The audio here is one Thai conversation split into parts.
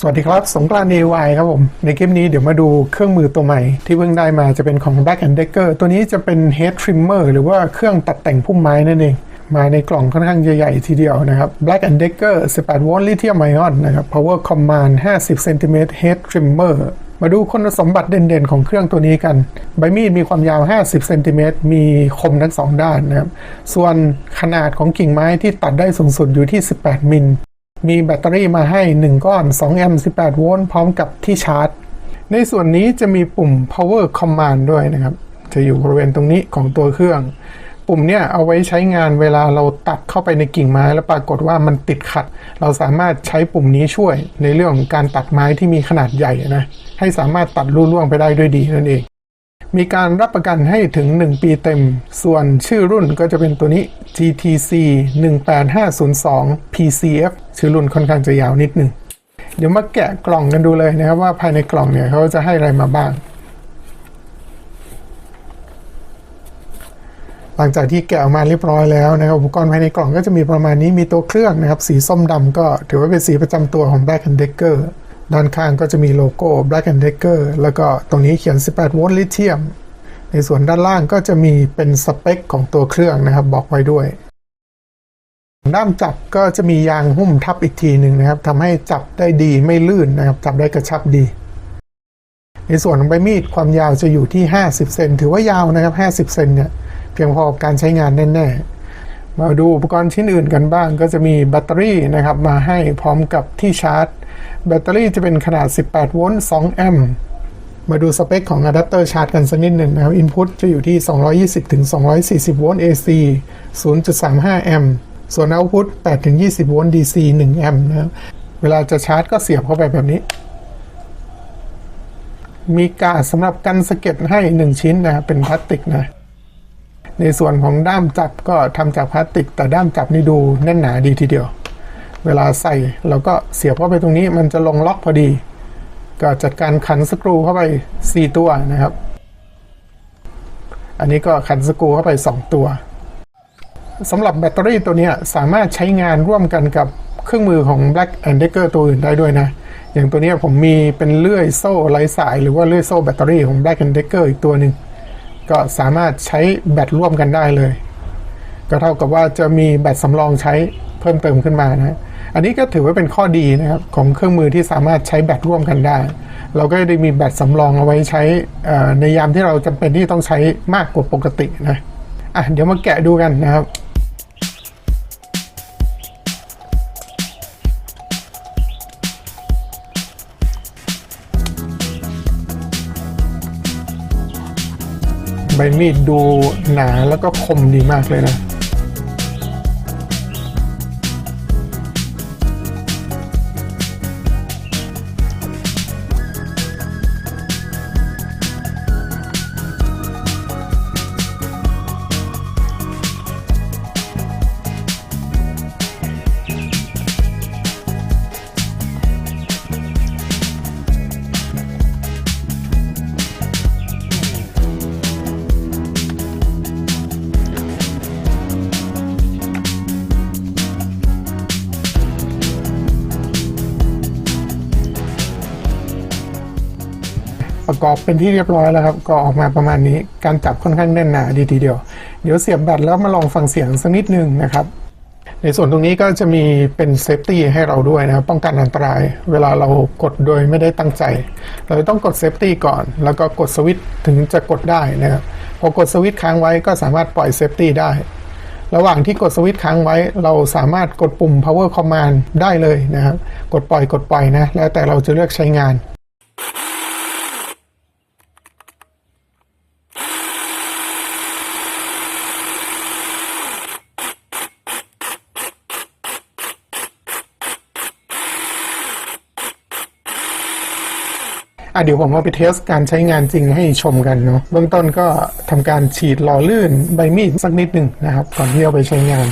สวัสดีครับ สงกรานต์ AY ครับผม ในคลิปนี้เดี๋ยวมาดูเครื่องมือตัวใหม่ ที่เพิ่งได้มาจะเป็นของ Black and Decker ตัวนี้จะเป็น Head Trimmer หรือว่าเครื่องตัดแต่งพุ่มไม้นั่นเอง มาในกล่องค่อนข้างใหญ่ๆทีเดียวนะครับ Black and Decker 18โวลต์ลิเธียมไอออนนะครับ Power Command 50เซนติเมตร Head Trimmer มาดูคุณสมบัติเด่นๆ ของเครื่องตัวนี้กัน ใบมีดมีความยาว 50 เซนติเมตร มีคมทั้งสองด้านนะครับ ส่วนขนาดของกิ่งไม้ที่ตัดได้สูงสุดอยู่ที่ 18 มิล มีแบตเตอรี่มาให้ 1 ก้อน 2 แอมป์ 18 โวลต์ พร้อมกับที่ชาร์จ ในส่วนนี้จะมีปุ่ม power command ด้วยนะครับ จะอยู่บริเวณตรงนี้ของตัวเครื่อง ปุ่มเนี่ยเอาไว้ใช้งานเวลาเราตัดเข้าไปในกิ่งไม้ แล้วปรากฏว่ามันติดขัด เราสามารถใช้ปุ่มนี้ช่วยในเรื่องของการตัดไม้ที่มีขนาดใหญ่นะ ให้สามารถตัดรุ่ล่วงไปได้ด้วยดีนั่นเอง มีการรับประกันให้ถึง 1 ปีเต็ม ส่วนชื่อรุ่นก็จะเป็นตัวนี้ GTC 18502 PCF ชื่อรุ่นค่อนข้างจะยาวนิดหนึ่งเดี๋ยวมาแกะกล่องกันดูเลยนะครับว่าภายในกล่องเนี่ยเขาจะให้อะไรมาบ้าง หลังจากที่แกะออกมาเรียบร้อยแล้วนะครับอุปกรณ์ภายในกล่องก็จะมีประมาณนี้มีตัวเครื่องนะครับ สีส้มดำก็ถือว่าเป็นสีประจำตัวของ Black and Decker ด้านข้างก็จะมีโลโก้ Black and Decker แล้วก็ตรงนี้เขียน 18 โวลต์ลิเธียม ในส่วนด้านล่างก็จะมีเป็นสเปคของตัวเครื่องนะครับ บอกไว้ด้วย ด้ามจับก็จะมียางหุ้มทับอีกทีหนึ่งนะครับทำให้จับได้ดีไม่ลื่นนะครับจับได้กระชับดี ในส่วนของใบมีดความยาวจะอยู่ที่ 50 เซนถือว่ายาวนะครับ 50 เซนเนี่ยเพียงพอกับการใช้งานแน่ๆมาดูอุปกรณ์ชิ้นอื่นกันบ้างก็จะมีแบตเตอรี่นะครับมาให้พร้อมกับที่ชาร์จ แบตเตอรี่จะเป็นขนาด 18 โวลต์ 2 แอมป์ มาดูสเปคของอะแดปเตอร์ชาร์จกันสักนิดหนึ่งนะครับ Input จะอยู่ที่ 220ถึง240 โวลต์ AC 0.35 แอมป์ ส่วน Output 8ถึง20 โวลต์ DC 1 แอมป์นะครับ เวลาจะชาร์จก็เสียบเข้าไปแบบนี้ มีกาดสำหรับกันสะเก็ดให้ 1 ชิ้นนะครับ เป็นพลาสติกนะ ในส่วนของด้ามจับก็ทำจากพลาสติก แต่ด้ามจับนี่ดูแน่นหนาดีทีเดียว เวลาใส่เราก็เสียบเข้าไปตรงนี้มันจะลงล็อกพอดี ก็จัดการขันสกรูเข้าไป 4 ตัวนะครับ อันนี้ก็ขันสกรูเข้าไป 2 ตัวสำหรับแบตเตอรี่ตัวนี้สามารถใช้งานร่วมกันกับเครื่องมือของ Black and Decker ตัวอื่นได้ด้วยนะ อย่างตัวนี้ผมมีเป็นเลื่อยโซ่ไร้สาย หรือว่าเลื่อยโซ่แบตเตอรี่ของ Black and Decker อีกตัวหนึ่งก็สามารถใช้แบตร่วมกันได้เลย ก็เท่ากับว่าจะมีแบตสำรองใช้ เพิ่มเติมขึ้นมานะอันนี้ก็ถือว่าเป็นข้อดีนะครับของเครื่องมือที่สามารถใช้แบตร่วมกันได้ เราก็ได้มีแบตสำรองเอาไว้ใช้ในยามที่เราจำเป็นที่ต้องใช้มากกว่าปกตินะอะเดี๋ยวมาแกะดูกันนะครับใบมีดดูหนาแล้วก็คมดีมากเลยนะ ประกอบเป็นที่เรียบร้อยแล้วครับ ก็ออกมาประมาณนี้การจับค่อนข้างแน่นหนาดีทีเดียว เดี๋ยวเสียบแบตแล้วมาลองฟังเสียงสักนิดนึงนะครับ ในส่วนตรงนี้ก็จะมีเป็นเซฟตี้ให้เราด้วยนะครับ ป้องกันอันตรายเวลาเรากดโดยไม่ได้ตั้งใจ เราต้องกดเซฟตี้ก่อน แล้วก็กดสวิตช์ถึงจะกดได้นะครับพอกดสวิตช์ค้างไว้ก็สามารถปล่อยเซฟตี้ได้ระหว่างที่กดสวิตช์ค้างไว้ เราสามารถกดปุ่ม power command ได้เลยนะครับ กดปล่อยกดปล่อยนะ แล้วแต่เราจะเลือกใช้งาน อะเดี๋ยวผมเอาไปเทสการใช้งานจริงให้ชมกันเนาะเบื้องต้นก็ทำการฉีดหล่อลื่นใบมีดสักนิดหนึ่งนะครับ ก่อนที่เอาไปใช้งาน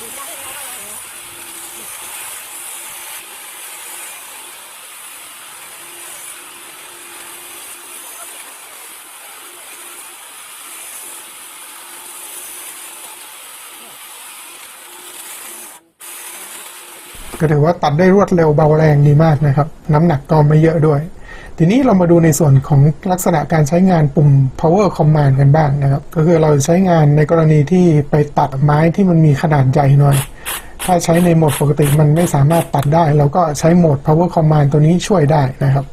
ก็ถือว่าตัดได้รวดเร็วเบาแรงดีมากนะครับ น้ำหนักก็ไม่เยอะด้วย ทีนี้เรามาดูในส่วนของลักษณะการใช้งานปุ่ม power command กันบ้างนะครับ ก็คือเราใช้งานในกรณีที่ไปตัดไม้ที่มันมีขนาดใหญ่หน่อย ถ้าใช้ในโหมดปกติมันไม่สามารถตัดได้ เราก็ใช้โหมด power command ตัวนี้ช่วยได้นะครับ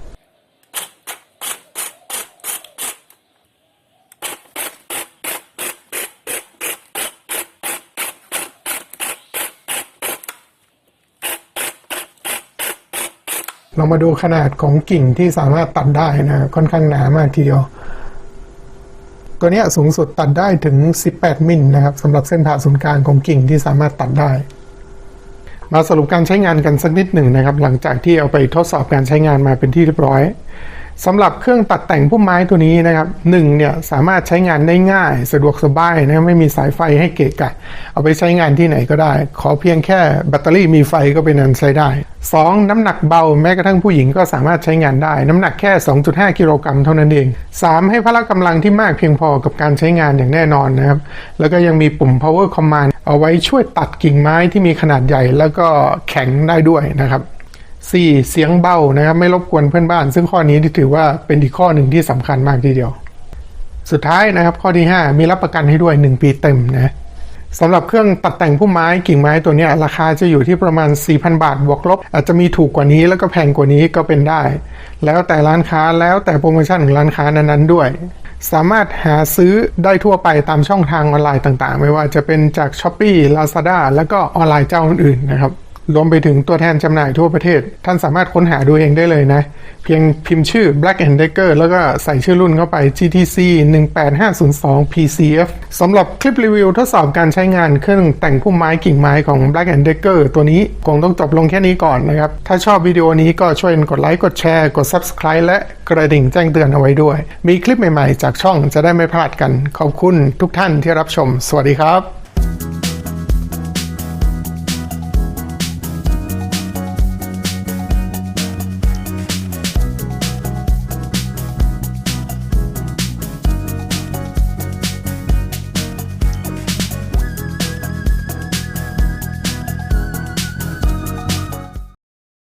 เรามาดูขนาดของกิ่งที่สามารถตัดได้นะค่อนข้างหนามากทีเดียว ตัวนี้สูงสุดตัดได้ถึง 18 มิลนะครับสำหรับเส้นผ่าศูนย์กลางของกิ่งที่สามารถตัดได้ มาสรุปการใช้งานกันสักนิดหนึ่งนะครับ หลังจากที่เอาไปทดสอบการใช้งานมาเป็นที่เรียบร้อย สำหรับเครื่องตัดแต่งพุ่มไม้ตัวนี้นะครับหนึ่งเนี่ยสามารถใช้งานได้ง่ายสะดวกสบายนะไม่มีสายไฟให้เกะกะ เอาไปใช้งานที่ไหนก็ได้ ขอเพียงแค่แบตเตอรี่มีไฟก็เป็นอันใช้ได้ 2. น้ำหนักเบาแม้กระทั่งผู้หญิงก็สามารถใช้งานได้ น้ำหนักแค่ 2.5 กิโลกรัมเท่านั้นเอง 3. ให้พละกำลังที่มากเพียงพอกับการใช้งานอย่างแน่นอนนะครับแล้วก็ยังมีปุ่ม power command เอาไว้ช่วยตัดกิ่งไม้ที่มีขนาดใหญ่แล้วก็แข็งได้ด้วยนะครับ 4. เสียงเบานะครับไม่รบกวนเพื่อนบ้าน ซึ่งข้อนี้ถือว่าเป็นอีกข้อหนึ่งที่สำคัญมากทีเดียว สุดท้ายนะครับข้อที่ 5 มีรับประกันให้ด้วย 1 ปีเต็มนะสำหรับเครื่องตัดแต่งพุ่มไม้กิ่งไม้ตัวนี้ราคาจะอยู่ที่ประมาณ 4,000 บาทบวกลบ อาจจะมีถูกกว่านี้แล้วก็แพงกว่านี้ก็เป็นได้ แล้วแต่ร้านค้าแล้วแต่โปรโมชั่นของร้านค้านั้นๆด้วย สามารถหาซื้อได้ทั่วไปตามช่องทางออนไลน์ต่างๆ ไม่ว่าจะเป็นจาก s h อ p e e Lazada แล้วก็ออนไลน์เจ้าอื่นๆนะครับ รวมไปถึงตัวแทนจำหน่ายทั่วประเทศ ท่านสามารถค้นหาดูเองได้เลยนะ เพียงพิมพ์ชื่อ Black and Decker แล้วก็ใส่ชื่อรุ่นเข้าไป GTC 18502 PCF สำหรับคลิปรีวิวทดสอบการใช้งานเครื่องแต่งพุ่มไม้กิ่งไม้ของ Black and Decker ตัวนี้คงต้องจบลงแค่นี้ก่อนนะครับ ถ้าชอบวิดีโอนี้ก็ช่วยกดไลค์กดแชร์กด Subscribe และกระดิ่งแจ้งเตือนเอาไว้ด้วย มีคลิปใหม่ๆ จากช่องจะได้ไม่พลาดกัน ขอบคุณทุกท่านที่รับชม สวัสดีครับ